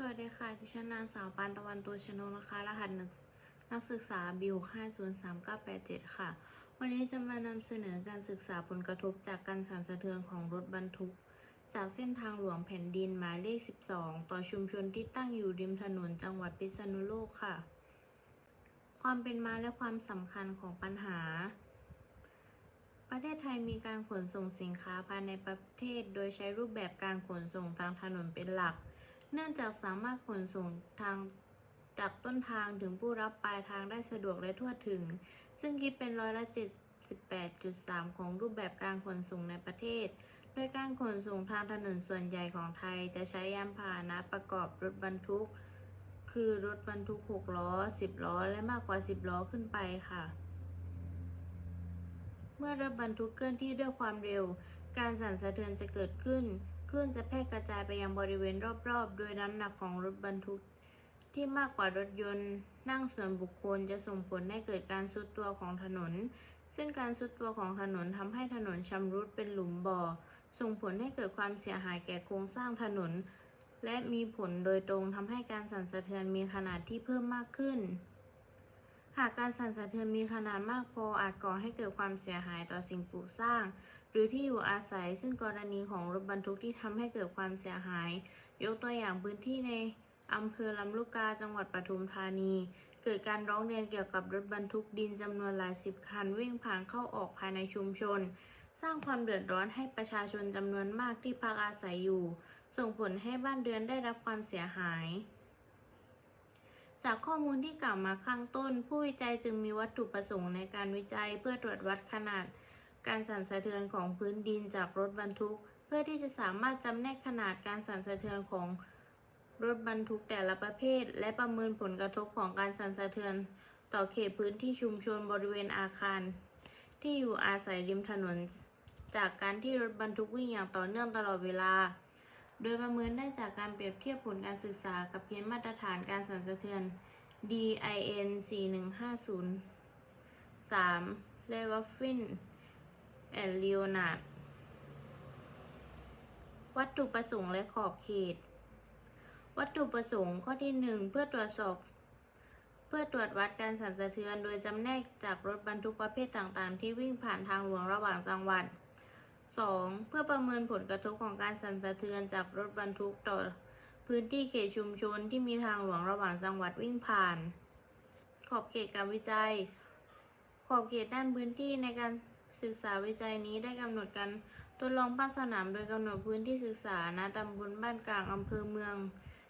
สวัสดีค่ะดิฉันนางสาวปานตะวันตัวชนกนะคะ รหัสหนึ่งนักศึกษาบิว503987ค่ะ วันนี้จะมานำเสนอการศึกษาผลกระทบจากการสั่นสะเทือนของรถบรรทุก จากเส้นทางหลวงแผ่นดินหมายเลข 12 ต่อชุมชนที่ตั้งอยู่ริมถนนจังหวัดพิษณุโลกค่ะ ความเป็นมาและความสำคัญของปัญหา ประเทศไทยมีการขนส่งสินค้าภายในประเทศ โดยใช้รูปแบบการขนส่งทางถนนเป็นหลัก เนื่องจากสามารถขนส่งทางจากต้นทางถึงผู้รับปลายทางได้สะดวกและทั่วถึง ซึ่งคิดเป็นร้อยละ78.3 ของรูปแบบการขนส่งในประเทศ โดยการขนส่งทางถนนส่วนใหญ่ของไทยจะใช้ยานพาหนะประกอบรถบรรทุก คือรถบรรทุก 6 ล้อ 10 ล้อ และมากกว่า 10 ล้อขึ้นไปค่ะ เมื่อรถบรรทุกเคลื่อนที่ด้วยความเร็ว การสั่นสะเทือนจะเกิดขึ้น คลื่นจะแพร่กระจายไปยังบริเวณรอบๆ โดยน้ำหนักของรถบรรทุก ที่มากกว่ารถยนต์นั่งส่วนบุคคลจะส่งผลให้เกิดการซุดตัวของถนน ซึ่งการซุดตัวของถนนทำให้ถนนชำรุดเป็นหลุมบ่อ ส่งผลให้เกิดความเสียหายแก่โครงสร้างถนน และมีผลโดยตรงทำให้การสั่นสะเทือนมีขนาดที่เพิ่มมากขึ้น หากการสั่นสะเทือนมีขนาดมากพออาจก่อให้เกิดความเสียหายต่อสิ่งปลูกสร้าง หรือที่อยู่อาศัยซึ่งกรณีของรถบรรทุกที่ทำให้เกิดความเสียหาย ยกตัวอย่างพื้นที่ในอำเภอลำลูกกาจังหวัดปทุมธานี เกิดการร้องเรียนเกี่ยวกับรถบรรทุกดินจำนวนหลายสิบคันวิ่งผ่านเข้าออกภายในชุมชน สร้างความเดือดร้อนให้ประชาชนจำนวนมากที่พักอาศัยอยู่ ส่งผลให้บ้านเรือนได้รับความเสียหายจากข้อมูลที่กล่าวมาข้างต้น ผู้วิจัยจึงมีวัตถุประสงค์ในการวิจัยเพื่อตรวจวัดขนาด การสั่นสะเทือนของพื้นดินจากรถบรรทุก เพื่อที่จะสามารถจำแนกขนาดการสั่นสะเทือนของรถบรรทุกแต่ละประเภท และประเมินผลกระทบของการสั่นสะเทือน ต่อเขตพื้นที่ชุมชนบริเวณอาคาร ที่อยู่อาศัยริมถนน จากการที่รถบรรทุกวิ่งอย่างต่อเนื่องตลอดเวลา โดยประเมินได้จากการเปรียบเทียบผลการศึกษากับเกณฑ์มาตรฐานการสั่นสะเทือน DIN 4150 3 l e w a f f i n and Leonard วัตถุประสงค์และขอบเขต วัตถุประสงค์ข้อที่ 1 เพื่อตรวจสอบ เพื่อตรวจวัดการสั่นสะเทือน โดยจำแนกจากรถบรรทุกประเภทต่างๆ ที่วิ่งผ่านทางหลวงระหว่างจังหวัด 2. เพื่อประเมินผลกระทบของการสั่นสะเทือนจากรถบรรทุกต่อพื้นที่เขตชุมชนที่มีทางหลวงระหว่างจังหวัดวิ่งผ่าน ขอบเขตการวิจัย ขอบเขตด้านพื้นที่ในการ ศึกษาวิจัยนี้ได้กำหนดการทดลองภาคสนามโดยกำหนดพื้นที่ศึกษาณตำบลบ้านกลางอำเภอเมือง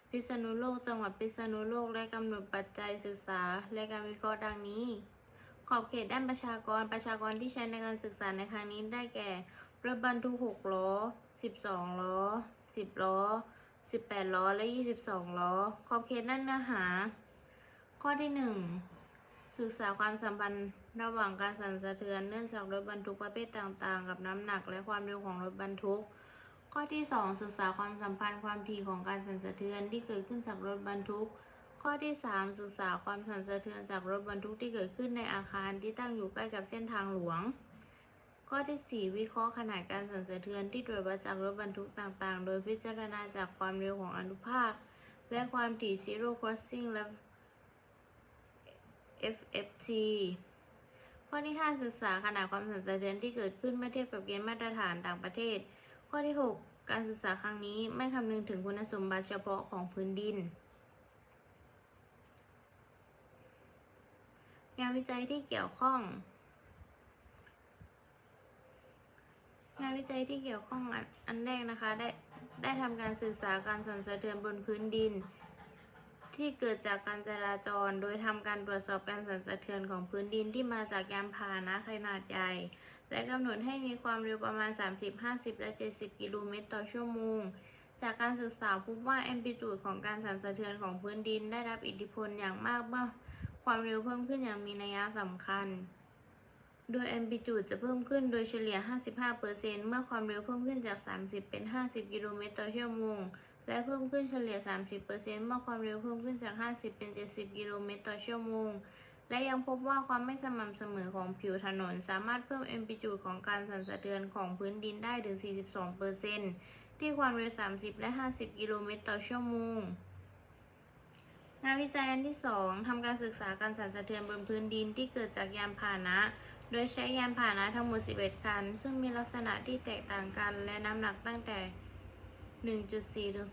พิษณุโลกจังหวัดพิษณุโลกและกำหนดปัจจัยศึกษาและการวิเคราะห์ดังนี้ ขอบเขตด้านประชากรประชากรที่ใช้ในการศึกษาในครั้งนี้ได้แก่รถบรรทุก6ล้อ 12 ล้อ 10 ล้อ 18 ล้อ และ 22 ล้อ ขอบเขตด้านเนื้อหา ข้อที่ 1 ศึกษาความสัมพันธ์ ระหว่างการสั่นสะเทือนเนื่องจากรถบรรทุกประเภทต่างๆ กับน้ำหนักและความเร็วของรถบรรทุก ข้อที่ 2 ศึกษาความสัมพันธ์ความถี่ของการสั่นสะเทือนที่เกิดขึ้นจากรถบรรทุก ข้อที่ 3 ศึกษาความสั่นสะเทือนจากรถบรรทุกที่เกิดขึ้นในอาคารที่ตั้งอยู่ใกล้กับเส้นทางหลวง ข้อที่ 4 วิเคราะห์ขนาดการสั่นสะเทือนที่ตรวจวัดจากรถบรรทุกต่างๆ โดยพิจารณาจากความเร็วของอนุภาค และความถี่ zero crossing และ FFT ข้อที่ 5 ศึกษาขนาดความสั่นสะเทือนที่เกิดขึ้นเมื่อเทียบกับเกณฑ์มาตรฐานต่างประเทศ ข้อที่ 6 การศึกษาครั้งนี้ไม่คำนึงถึงคุณสมบัติเฉพาะของพื้นดิน งานวิจัยที่เกี่ยวข้อง งานวิจัยที่เกี่ยวข้องอันอันแรกนะคะ ได้ได้ทำการศึกษาการสั่นสะเทือนบนพื้นดิน ที่เกิดจากการจราจร โดยทำการตรวจสอบการสั่นสะเทือนของพื้นดินที่มาจากยานพาหนะขนาดใหญ่ และกำหนดให้มีความเร็วประมาณ 30 50 และ 70 กิโลเมตรต่อชั่วโมง จากการศึกษาพบว่าแอมพลิจูดของการสั่นสะเทือนของพื้นดินได้รับอิทธิพลอย่างมากเมื่อความเร็วเพิ่มขึ้นอย่างมีนัยสำคัญ โดยแอมพลิจูดจะเพิ่มขึ้นโดยเฉลี่ย 55%เมื่อความเร็วเพิ่มขึ้นจาก 30 เป็น 50 กิโลเมตรต่อชั่วโมง และเพิ่มขึ้นเฉลี่ย 30%เมื่อความเร็วเพิ่มขึ้นจาก 50 เป็น 70 กิโลเมตรต่อชั่วโมง และยังพบว่าความไม่สม่ำเสมอของผิวถนน สามารถเพิ่มแอมพลิจูดของการสั่นสะเทือนของพื้นดินได้ถึง 42%ที่ความเร็ว 30 และ 50 กิโลเมตรต่อชั่วโมงงานวิจัยอันที่ 2ทำการศึกษาการสั่นสะเทือนบนพื้นดินที่เกิดจากยานพาหนะ โดยใช้ยานพาหนะทั้งหมด 11 คัน ซึ่งมีลักษณะที่แตกต่างกันและน้ำหนักตั้งแต่ 1.4 ถึง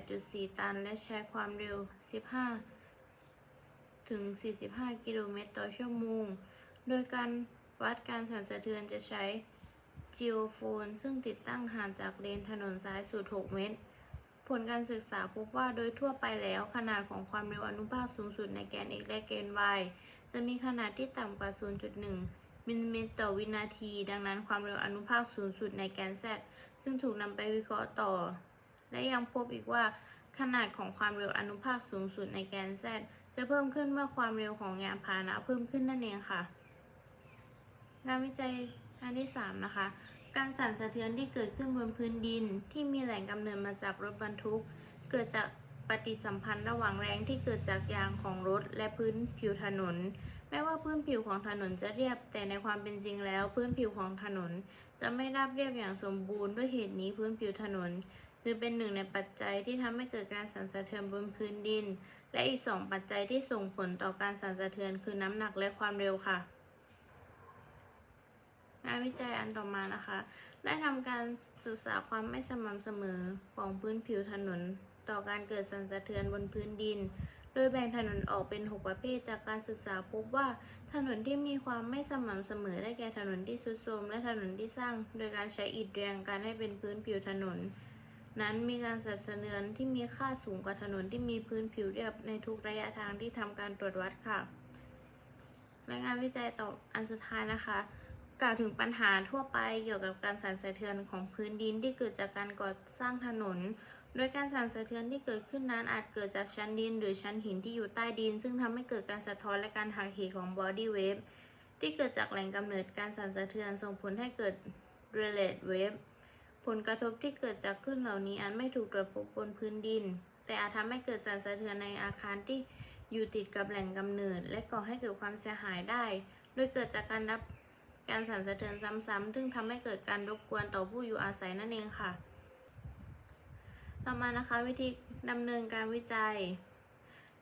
38.4 ตัน และใช้ความเร็ว 15 ถึง 45 กิโลเมตรต่อชั่วโมง โดยการวัดการสั่นสะเทือนจะใช้ geophone ซึ่งติดตั้งห่างจากเลนถนนซ้ายสุด 6 เมตร ผลการศึกษาพบว่าโดยทั่วไปแล้วขนาดของความเร็วอนุภาคสูงสุดในแกน x และแกน y จะมีขนาดที่ต่ำกว่า 0.1 มิลลิเมตรต่อวินาที ดังนั้นความเร็วอนุภาคสูงสุดในแกน z ซึ่งถูกนำไปวิเคราะห์ต่อ และยังพบอีกว่าขนาดของความเร็วอนุภาคสูงสุดในแกน z จะเพิ่มขึ้นเมื่อความเร็วของยานพาหนะเพิ่มขึ้นนั่นเองค่ะ งานวิจัยอันที่ 3 นะคะ การสั่นสะเทือนที่เกิดขึ้นบนพื้นดินที่มีแหล่งกำเนิดมาจากรถบรรทุก เกิดจากปฏิสัมพันธ์ระหว่างแรงที่เกิดจากยางของรถและพื้นผิวถนน ม้ว่าพื้นผิวของถนนจะเรียบ แต่ในความเป็นจริงแล้ว พื้นผิวของถนน จะไม่ราบเรียบอย่างสมบูรณ์ด้วยเหตุนี้พื้นผิวถนนจึงเป็นหนึ่งในปัจจัยที่ทำให้เกิดการสั่นสะเทือนบนพื้นดิน และอีกสองปัจจัยที่ส่งผลต่อการสั่นสะเทือนคือน้ำหนักและความเร็วค่ะงานวิจัยอันต่อมานะคะ ได้ทำการศึกษาความไม่สม่ำเสมอของพื้นผิวถนน ต่อการเกิดสั่นสะเทือนบนพื้นดิน โดยแบ่งถนนออกเป็น 6 ประเภท จากการศึกษาพบว่าถนนที่มีความไม่สม่ำเสมอได้แก่ถนนที่ทรุดโทรมและถนนที่สร้าง โดยการใช้อิฐเรียงกันให้เป็นพื้นผิวถนน นั้นมีการสั่นสะเทือนที่มีค่าสูงกว่าถนนที่มีพื้นผิวเรียบในทุกระยะทางที่ทำการตรวจวัดค่ะและงานวิจัยต่ออันสุดท้ายนะคะ กล่าวถึงปัญหาทั่วไปเกี่ยวกับการสั่นสะเทือนของพื้นดินที่เกิดจากการก่อสร้างถนน โดยการสั่นสะเทือนที่เกิดขึ้นนั้นอาจเกิดจากชั้นดิน หรือชั้นหินที่อยู่ใต้ดิน ซึ่งทำให้เกิดการสะท้อนและการหักเหของ body wave ที่เกิดจากแหล่งกำเนิดการสั่นสะเทือนส่งผลให้เกิด relate wave ผลกระทบที่เกิดจากคลื่นเหล่านี้อาจไม่ถูกตรวจพบบนพื้นดิน แต่อาจทำให้เกิดสั่นสะเทือนในอาคารที่อยู่ติดกับแหล่งกำเนิด และก่อให้เกิดความเสียหายได้ โดยเกิดจากการรับ การสั่นสะเทือนซ้ำๆ ซึ่งทำให้เกิดการรบกวนต่อผู้อยู่อาศัยนั่นเองค่ะ ต่อมานะคะวิธีดำเนินการวิจัย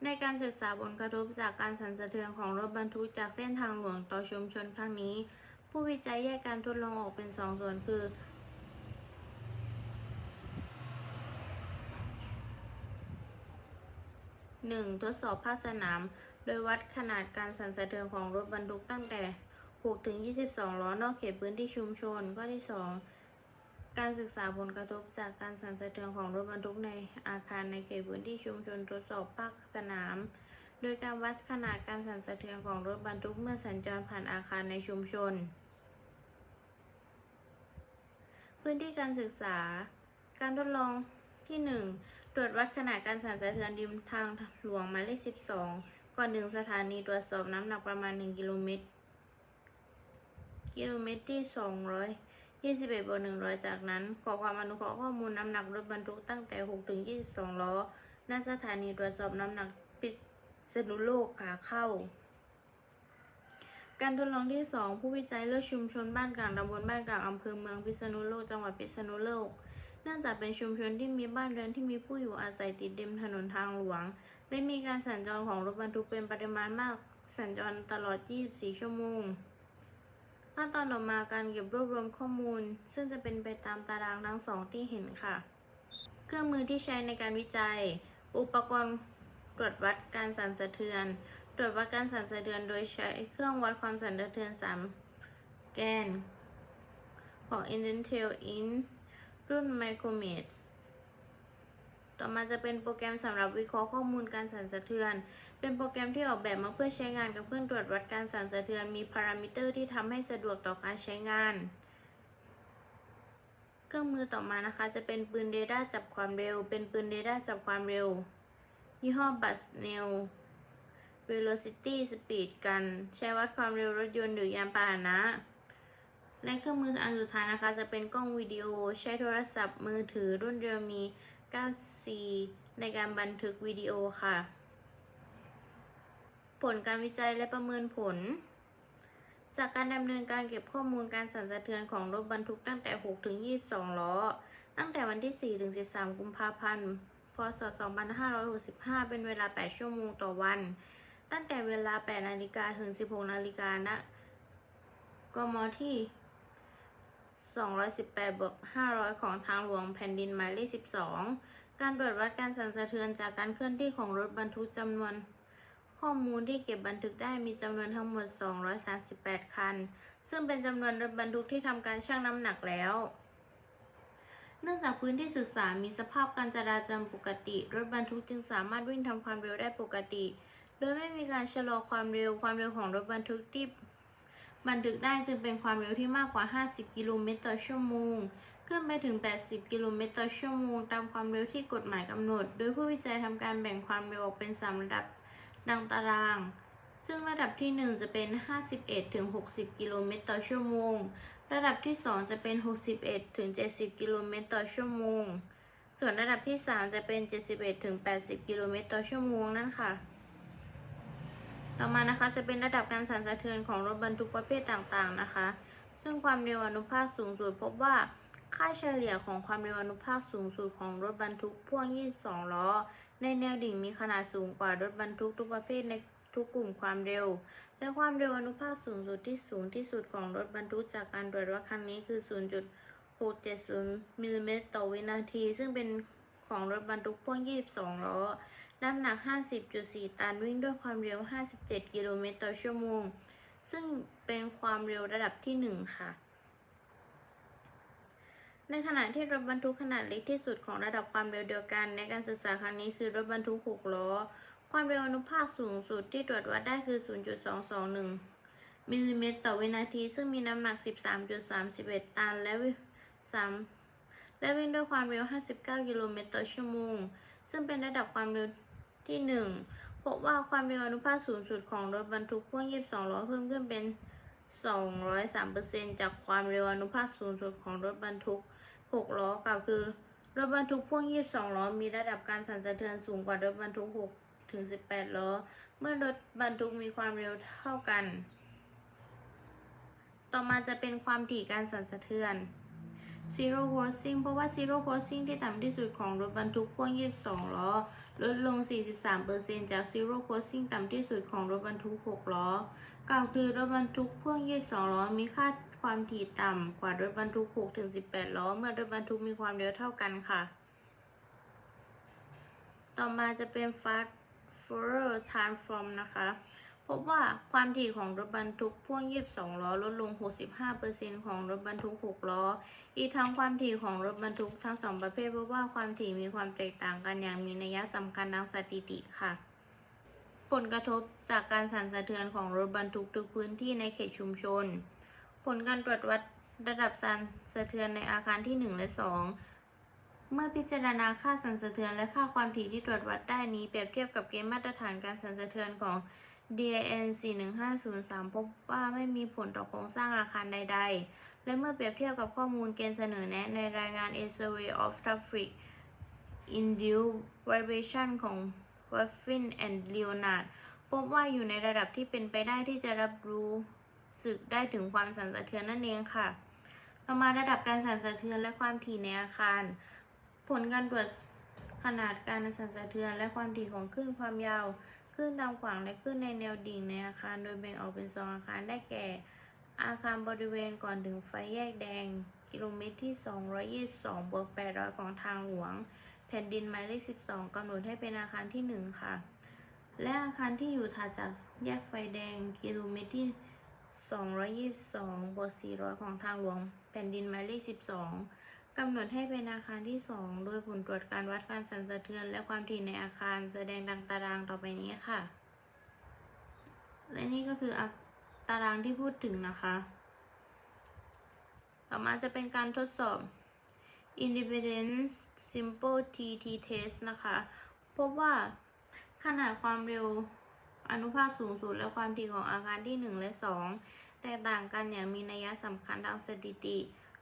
ในการศึกษาผลกระทบจากการสั่นสะเทือนของรถบรรทุกจากเส้นทางหลวงต่อชุมชนครั้งนี้ ผู้วิจัยแยกการทดลองออกเป็นสองส่วนคือ 1. ทดสอบภาคสนาม โดยวัดขนาดการสั่นสะเทือนของรถบรรทุกตั้งแต่ 6ถึง 22 ล้อนอกเขตพื้นที่ชุมชน ข้อที่ 2 การศึกษาผลกระทบจากการสั่นสะเทือนของรถบรรทุกในอาคารในเขตพื้นที่ชุมชนทดสอบภาคสนาม โดยการวัดขนาดการสั่นสะเทือนของรถบรรทุกเมื่อสัญจรผ่านอาคารในชุมชน พื้นที่การศึกษา การทดลองที่ 1 ตรวจวัดขนาดการสั่นสะเทือนริมทางหลวงหมายเลข 12 ก่อนถึงสถานีตรวจสอบน้ำหนักประมาณ 1 กิโลเมตร กิโลเมตรที่ 221บวก100 จากนั้น ขอความอนุเคราะห์ข้อมูลน้ำหนักรถบรรทุกตั้งแต่ 6 ถึง 22 ล้อณสถานีตรวจสอบน้ำหนักพิษณุโลกขาเข้า การทดลองที่ 2 ผู้วิจัยเลือกชุมชนบ้านกลางตำบลบ้านกลางอำเภอเมืองพิษณุโลกจังหวัดพิษณุโลกเนื่องจากเป็นชุมชนที่มีบ้านเรือนที่มีผู้อยู่อาศัยติดริมถนนทางหลวง และมีการสัญจรของรถบรรทุกเป็นปริมาณมากสัญจรตลอด 24 ชั่วโมง ขั้นตอนต่อมาการเก็บรวบรวมข้อมูล ซึ่งจะเป็นไปตามตารางทั้งสองที่เห็นค่ะ เครื่องมือที่ใช้ในการวิจัย อุปกรณ์ตรวจวัดการสั่นสะเทือน ตรวจวัดการสั่นสะเทือนโดยใช้เครื่องวัดความสั่นสะเทือน3แกน ของ Intel In รุ่น Micromet ต่อมาจะเป็นโปรแกรมสำหรับวิเคราะห์ข้อมูลการสั่นสะเทือน เป็นโปรแกรมที่ออกแบบมาเพื่อใช้งานกับเครื่องตรวจวัดการสั่นสะเทือน มีพารามิเตอร์ที่ทำให้สะดวกต่อการใช้งาน เครื่องมือต่อมานะคะ จะเป็นปืนเรดาร์จับความเร็ว เป็นปืนเรดาร์จับความเร็ว ยี่ห้อบัสเนล Velocity Speed กันใช้วัดความเร็วรถยนต์หรือยานพาหนะและเครื่องมืออันสุดท้ายนะคะ จะเป็นกล้องวิดีโอใช้โทรศัพท์มือถือรุ่นเรียวมี 9C ในการบันทึกวิดีโอค่ะ ผลการวิจัยและประเมินผล จากการดำเนินการเก็บข้อมูลการสั่นสะเทือนของรถบรรทุกตั้งแต่ 6 ถึง 22 ล้อ ตั้งแต่วันที่ 4 ถึง 13 กุมภาพันธ์พพศ 2565 เป็นเวลา 8 ชั่วโมงต่อวัน ตั้งแต่เวลา 8 นาฬิกาถึง 16 นาฬิกาณกมที่ 218บวก500 ของทางหลวงแผ่นดินหมายเลข 12 การตรวจวัดการสั่นสะเทือนจากการเคลื่อนที่ของรถบรรทุกจำนวน ข้อมูลที่เก็บบันทึกได้มีจำนวนทั้งหมด 238 คัน ซึ่งเป็นจำนวนรถบรรทุกที่ทำการชั่งน้ำหนักแล้ว เนื่องจากพื้นที่ศึกษามีสภาพการจราจรปกติ รถบรรทุกจึงสามารถวิ่งทำความเร็วได้ปกติ โดยไม่มีการชะลอความเร็ว ความเร็วของรถบรรทุกที่บันทึกได้จึงเป็นความเร็วที่มากกว่า 50 กิโลเมตรต่อชั่วโมง ขึ้นไปถึง 80 กิโลเมตรต่อชั่วโมง ตามความเร็วที่กฎหมายกำหนด โดยผู้วิจัยทำการแบ่งความเร็วออกเป็น 3 ระดับ ดังตาราง ซึ่งระดับที่ 1 จะเป็น 51ถึง60 กิโลเมตรต่อชั่วโมง ระดับที่ 2 จะเป็น 61ถึง70 กิโลเมตรต่อชั่วโมง ส่วนระดับที่ 3 จะเป็น 71ถึง80 กิโลเมตรต่อชั่วโมงนั่นค่ะ ต่อมานะคะจะเป็นระดับการสั่นสะเทือนของรถบรรทุกประเภทต่างๆนะคะ ซึ่งความเร็วอนุภาคสูงสุดพบว่าค่าเฉลี่ยของความเร็วอนุภาคสูงสุดของรถบรรทุกพ่วง 22 ล้อ ในแนวดิ่งมีขนาดสูงกว่ารถบรรทุกทุกประเภทในทุกกลุ่มความเร็ว และความเร็วอนุภาคสูงสุดที่สูงที่สุดของรถบรรทุกจากการตรวจวัดครั้งนี้คือ 0.670 มิลลิเมตรต่อวินาที ซึ่งเป็นของรถบรรทุกพ่วง 22 ล้อ น้ำหนัก 50.4 ตันวิ่งด้วยความเร็ว 57 กิโลเมตรต่อชั่วโมง ซึ่งเป็นความเร็วระดับที่ 1 ค่ะ ในขณะที่รถบรรทุกขนาดเล็กที่สุดของระดับความเร็วเดียวกัน ในการศึกษาครั้งนี้คือรถบรรทุก6ล้อ ความเร็วอนุภาคสูงสุดที่ตรวจวัดได้คือ 0.221 มิลลิเมตรต่อวินาที ซึ่งมีน้ำหนัก 13.31 ตัน และวิ่ง3และวิ่งด้วยความเร็ว 59 กิโลเมตรต่อชั่วโมง ซึ่งเป็นระดับความเร็วที่ 1 พบว่าความเร็วอนุภาคสูงสุดของรถบรรทุกพ่วง 22 ล้อเพิ่มขึ้นเป็น 203%จากความเร็วอนุภาคสูงสุดของรถบรรทุก 6 ล้อกล่าคือรถบรรทุกพ่วง 22 ล้อ มีระดับการสั่นสะเทือนสูงกว่ารถบรรทุก 6 ถึง 18 ล้อ เมื่อรถบรรทุกมีความเร็วเท่ากัน ต่อมาจะเป็นความถี่การสั่นสะเทือน Zero Crossing เพราะว่า Zero Crossing ที่ต่ำที่สุดของรถบรรทุกพ่วง 22 ล้อ ลดลง 43%จาก Zero Crossing ต่ำที่สุดของรถบรรทุก 6 ล้อ กล่าวคือรถบรรทุกพ่วง 22 ล้อ มีค่า ความถี่ต่ำกว่ารถบรรทุก6ถึง18 ล้อ เมื่อรถบรรทุกมีความเร็วเท่ากันค่ะ ต่อมาจะเป็น Fast Forward Transform นะคะ พบว่าความถี่ของรถบรรทุกพ่วง 22 ล้อ ลดลง 65%ของรถบรรทุก 6 ล้อ อีกทั้งความถี่ของรถบรรทุกทั้งสองประเภทพบว่าความถี่มีความแตกต่างกันอย่างมีนัยสำคัญทางสถิติค่ะผลกระทบจากการสั่นสะเทือนของรถบรรทุกทุกพื้นที่ในเขตชุมชน ผลการตรวจวัดระดับสั่นสะเทือนในอาคารที่ 1 และ 2 เมื่อพิจารณาค่าสั่นสะเทือนและค่าความถี่ที่ตรวจวัดได้นี้เปรียบเทียบกับเกณฑ์มาตรฐานการสั่นสะเทือนของ DIN 41503 พบว่าไม่มีผลต่อโครงสร้างอาคารใด ๆ และเมื่อเปรียบเทียบกับข้อมูลเกณฑ์เสนอแนะในรายงาน A Survey of Traffic Induced Vibration ของ Waffin and Leonard พบว่าอยู่ในระดับที่เป็นไปได้ที่จะรับรู้ สึกได้ถึงความสั่นสะเทือนนั่นเองค่ะ ต่อมาระดับการสั่นสะเทือนและความถี่ในอาคาร ผลการตรวจขนาดการสั่นสะเทือนและความถี่ของคลื่นความยาวคลื่นตามขวางและคลื่นในแนวดิ่งในอาคาร โดยแบ่งออกเป็นสองอาคารได้แก่ อาคารบริเวณก่อนถึงไฟแยกแดง กิโลเมตรที่ 222บวก800 ของทางหลวง แผ่นดินหมายเลข 12กำหนดให้เป็นอาคารที่ 1 ค่ะ และอาคารที่อยู่ถัดจากแยกไฟแดง กิโลเมตรที่ 222บวก400 ของทางหลวง แผ่นดินหมายเลข 12 กำหนดให้เป็นอาคารที่ 2 โดยผลตรวจการวัดการสั่นสะเทือน และความถี่ในอาคารแสดงดังตารางต่อไปนี้ค่ะ และนี่ก็คืออตารางที่พูดถึงนะคะ ต่อมาจะเป็นการทดสอบ Independence Simple TT Test นะคะ พบว่าขนาดความเร็วอนุภาคสูงสุดและความถี่ของอาคารที่ 1 และ 2 แตกต่างกันอย่างมีนัยสำคัญทางสถิติ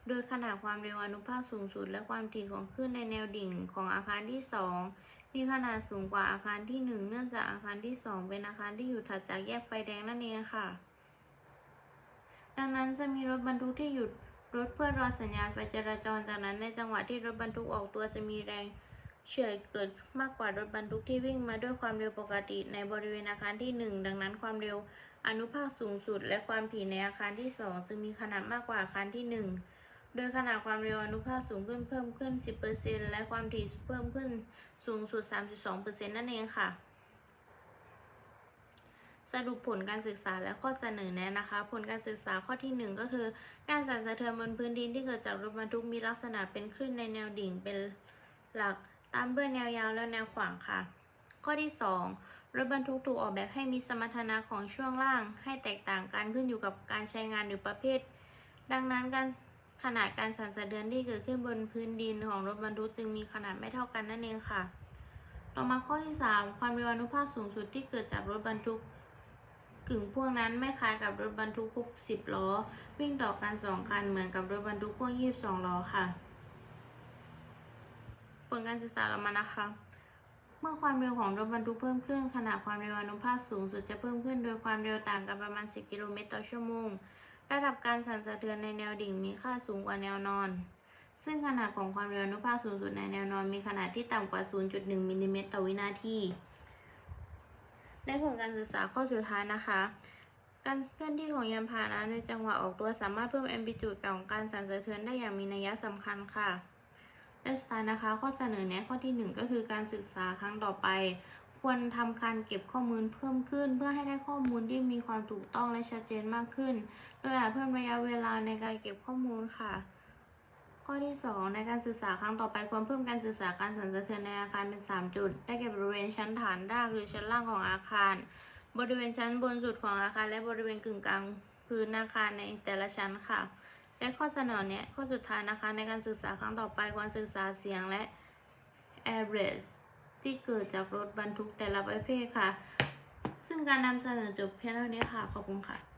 โดยขนาดความเร็วอนุภาคสูงสุด และความถี่ของคลื่นในแนวดิ่งของอาคารที่ 2 มีขนาดสูงกว่าอาคารที่ 1 เนื่องจากอาคารที่ 2 เป็นอาคารที่อยู่ถัดจากแยกไฟแดงนั่นเองค่ะ ดังนั้นจะมีรถบรรทุกที่หยุดรถเพื่อรอสัญญาณไฟจราจรจากนั้นในจังหวะที่รถบรรทุกออกตัวจะมีแรงเฉื่อยเกิดมากกว่ารถบรรทุกที่วิ่งมาด้วยความเร็วปกติในบริเวณอาคารที่ 1 ดังนั้นความเร็ว อนุภาคสูงสุดและความถี่ในอาคารที่ 2 จึงมีขนาดมากกว่าอาคารที่ 1 โดยขนาดความเร็วอนุภาคสูงขึ้นเพิ่มขึ้น 10%และความถี่เพิ่มขึ้นสูงสุด 32%นั่นเองค่ะ สรุปผลการศึกษาและข้อเสนอแนะนะคะ ผลการศึกษาข้อที่ 1 ก็คือ การสั่นสะเทือนบนพื้นดินที่เกิดจากรถบรรทุกมีลักษณะเป็นคลื่นในแนวดิ่งเป็นหลักตามด้วยแนวยาวและแนวขวางค่ะ ข้อที่ 2 รถบรรทุกถูกออกแบบให้มีสมรรถนะของช่วงล่าง ให้แตกต่างกันขึ้นอยู่กับการใช้งานหรือประเภท ดังนั้นการขนาดการสั่นสะเทือนที่เกิดขึ้นบนพื้นดินของรถบรรทุกจึงมีขนาดไม่เท่ากันนั่นเองค่ะ ต่อมาข้อที่ 3 ความเร็วอนุภาคสูงสุดที่เกิดจากรถบรรทุกกึ่งพ่วงนั้นไม่คล้ายกับรถบรรทุกพ่วง10 ล้อ วิ่งต่อกันสองคันเหมือนกับรถบรรทุกพ่วง22 ล้อค่ะ ผลการศึกษาเรามานะคะ เมื่อความเร็วของรถบรรทุกเพิ่มขึ้นขนาดความเร็วอนุภาคสูงสุดจะเพิ่มขึ้นโดยความเร็วต่างกันประมาณ 10 กิโลเมตรต่อชั่วโมง ระดับการสั่นสะเทือนในแนวดิ่งมีค่าสูงกว่าแนวนอน ซึ่งขนาดของความเร็วอนุภาคสูงสุดในแนวนอนมีขนาดที่ต่ำกว่า 0.1 มิลลิเมตรต่อวินาทีในผลการศึกษาข้อสุดท้ายนะคะ การเคลื่อนที่ของยานพาหนะในจังหวะออกตัวสามารถเพิ่มแอมพลิจูดของการสั่นสะเทือนได้อย่างมีนัยสำคัญค่ะ และสุดท้ายนะคะ ข้อเสนอแนะข้อที่ 1 ก็คือการศึกษาครั้งต่อไป ควรทำการเก็บข้อมูลเพิ่มขึ้น เพื่อให้ได้ข้อมูลที่มีความถูกต้องและชัดเจนมากขึ้น โดยอาจเพิ่มระยะเวลาในการเก็บข้อมูลค่ะข้อที่ 2 ในการศึกษาครั้งต่อไปควรเพิ่มการศึกษาการสั่นสะเทือนในอาคารเป็น 3 จุด ได้แก่บริเวณชั้นฐานรากหรือชั้นล่างของอาคาร บริเวณชั้นบนสุดของอาคาร และบริเวณกึ่งกลางพื้นอาคารในแต่ละชั้นค่ะ และข้อเสนอเนี้ยข้อสุดท้ายนะคะ ในการศึกษาครั้งต่อไปควรศึกษาเสียงและ average ที่เกิดจากรถบรรทุกแต่ละประเภทค่ะ ซึ่งการนำเสนอจบเพียงเท่านี้ค่ะ ขอบคุณค่ะ